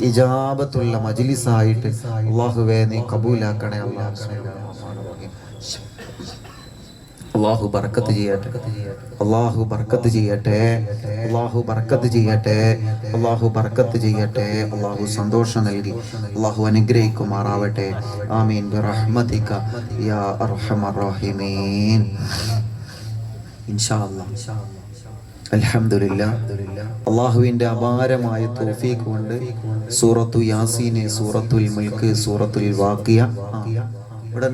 ഇജാബത്തുള്ള മജിലിസായിട്ട് അള്ളാഹുവേ നീ കബൂലാക്കണേ അള്ളാഹു ബർക്കത്ത് ചെയ്യട്ടെ. അള്ളാഹു ബർക്കത്ത് ചെയ്യട്ടെ. അള്ളാഹു ബർക്കത്ത് ചെയ്യട്ടെ. അള്ളാഹു ബർക്കത്ത് ചെയ്യട്ടെ. അള്ളാഹു സന്തോഷം നൽകി. അള്ളാഹു അനുഗ്രഹിക്കുമാറാവട്ടെ. ആമീൻ. ബിറഹ്മതിക. യാ അർഹമർ റഹീമീൻ. ഇൻഷാ അല്ലാഹ്. അള്ളാഹുവിന്റെ അപാരമായ തൗഫീഖ് കൊണ്ട് സൂറത്തു യാസീനെ സൂറത്തുൽ മുൽക്ക് സൂറത്തുൽ വാക്കിയ. ഇവിടെ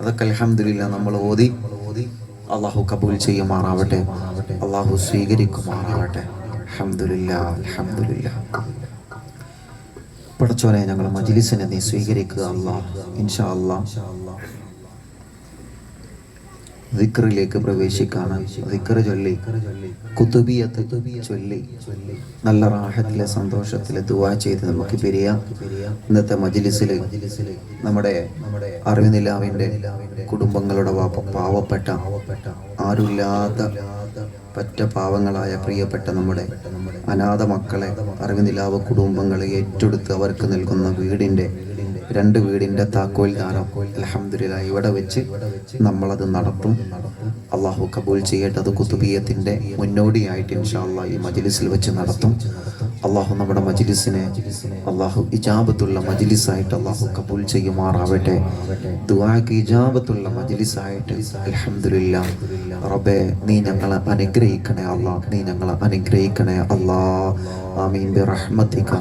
അതൊക്കെ അലഹമില്ല നമ്മൾ ഓതി. അള്ളാഹു കബൂൽ ചെയ്യുമാറാവട്ടെ. അള്ളാഹു സ്വീകരിക്കുമാറാവട്ടെ. അൽഹംദുലില്ലാ പടച്ചോനെ ഞങ്ങൾ മജിലിസിനെ നീ സ്വീകരിക്കുക അള്ളാഹ് ഇൻഷാ അള്ളാഹ് ദിക്റിലേക്ക് പ്രവേശിക്കാണ്. ദിക്റ് ചൊല്ലി. കുത്തുബിയത്ത് ചൊല്ലി. നല്ല റാഹത്തിലെ സന്തോഷത്തിലെ ദുവാ ചെയ്ത് നമുക്ക് പിരിയാം. ഇന്നത്തെ മജിലിസിൽ നമ്മുടെ അറിവിനിലാവിന്റെ കുടുംബങ്ങളുടെ വാപ്പ പാവപ്പെട്ട ആരുമില്ലാത്ത പറ്റ പാവങ്ങളായ പ്രിയപ്പെട്ട നമ്മുടെ അനാഥ മക്കളെ അറിവിനിലാവ് കുടുംബങ്ങളെ ഏറ്റെടുത്ത് അവർക്ക് നൽകുന്ന വീടിന്റെ രണ്ട് വീടിന്റെ താക്കോൽ ദാനം അലഹമില്ല ഇവിടെ വെച്ച് നമ്മളത് നടത്തും. അള്ളാഹു കബൂൽ ചെയ്യട്ടെ അത് കുത്തുബീയത്തിന്റെ മുന്നോടിയായിട്ട് ഇൻഷാല്ല ഈ മജിലിസിൽ വെച്ച് നടത്തും. അള്ളാഹു നമ്മുടെ മജിലിസിനെ അള്ളാഹു ഇജാബത്തുള്ള മജിലിസായിട്ട് അള്ളാഹു കബൂൽ ചെയ്യുമാറാവട്ടെ. ദുവാക്ക് ഇജാബത്തുള്ള മജിലിസായിട്ട് അൽഹംദുലില്ലാ. റബ്ബെ നീ ഞങ്ങളെ അനുഗ്രഹിക്കണേ അള്ളാഹ് നീ ഞങ്ങളെ അനുഗ്രഹിക്കണേ അള്ളാഹ് ആമീൻ ബിറഹ്മതിക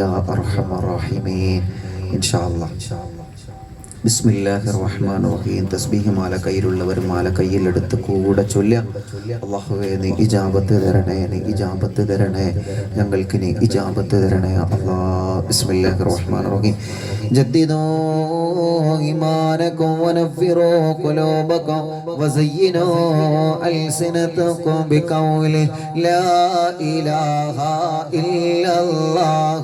യാ അർഹമർ റഹീമീൻ. ഇൻഷാ അല്ലാഹ് ബിസ്മില്ലാഹി റഹ്മാൻ റഹീം തസ്ബീഹ് മാല കയ്യിലുള്ളവർ മാല കയ്യിലെടുത്ത് കൂടെ ചൊല്ലുക അള്ളാഹുവേ നീ ഇജാബത്ത് തരണേ നീ ഇജാബത്ത് തരണേ ഞങ്ങൾക്ക് നീ ഇജാബത്ത് തരണേ അള്ളാ ബിസ്മില്ലാഹി റഹ്മാൻ റഹീം جددوا إيمانكم ونفروا قلوبكم وزينوا ألسنتكم بقول لا إله إلا الله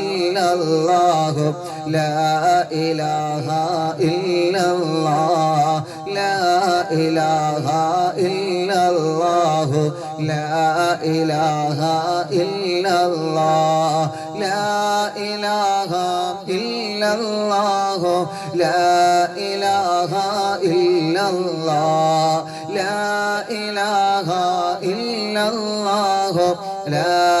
അല്ലാഹു ലാ ഇലാഹ ഇല്ലല്ലാഹ്. ലാ ഇലാഹ ഇല്ലല്ലാഹു. ലാ ഇലാഹ ഇല്ലല്ലാഹ്. ലാ ഇലാഹ ഇല്ലല്ലാഹു. ലാ ഇലാഹ ഇല്ലല്ലാഹ്. ലാ ഇലാഹ ഇല്ലല്ലാഹു. ലാ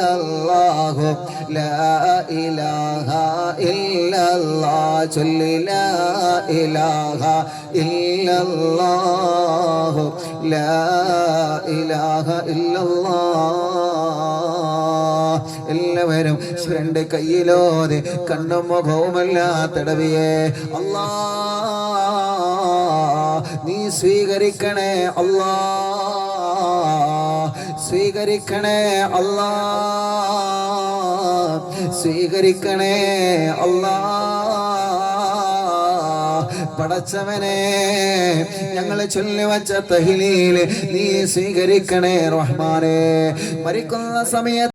ഇല്ലല്ലാഹു. ലാ ഇലാഹ ഇല്ലല്ലാഹ്. ചൊല്ലി ലാ ഇലാഹ ഇല്ലല്ലാഹു. ലാ ഇലാഹ ഇല്ലല്ലാഹ്. എല്ലാവരും രണ്ട് കയ്യിലോതെ കണ്ണും മുഖവുമല്ലാത്തടവിയെ അല്ലാ നീ സ്വീകരിക്കണേ അല്ലാ. സ്വീകരിക്കണേ അല്ലാ. സ്വീകരിക്കണേ അല്ലാ. പടച്ചവനെ ഞങ്ങളെ ചൊല്ലി വച്ച തഹിലീൽ നീ സ്വീകരിക്കണേ റഹ്മാനെ. മരിക്കുന്ന സമയത്ത്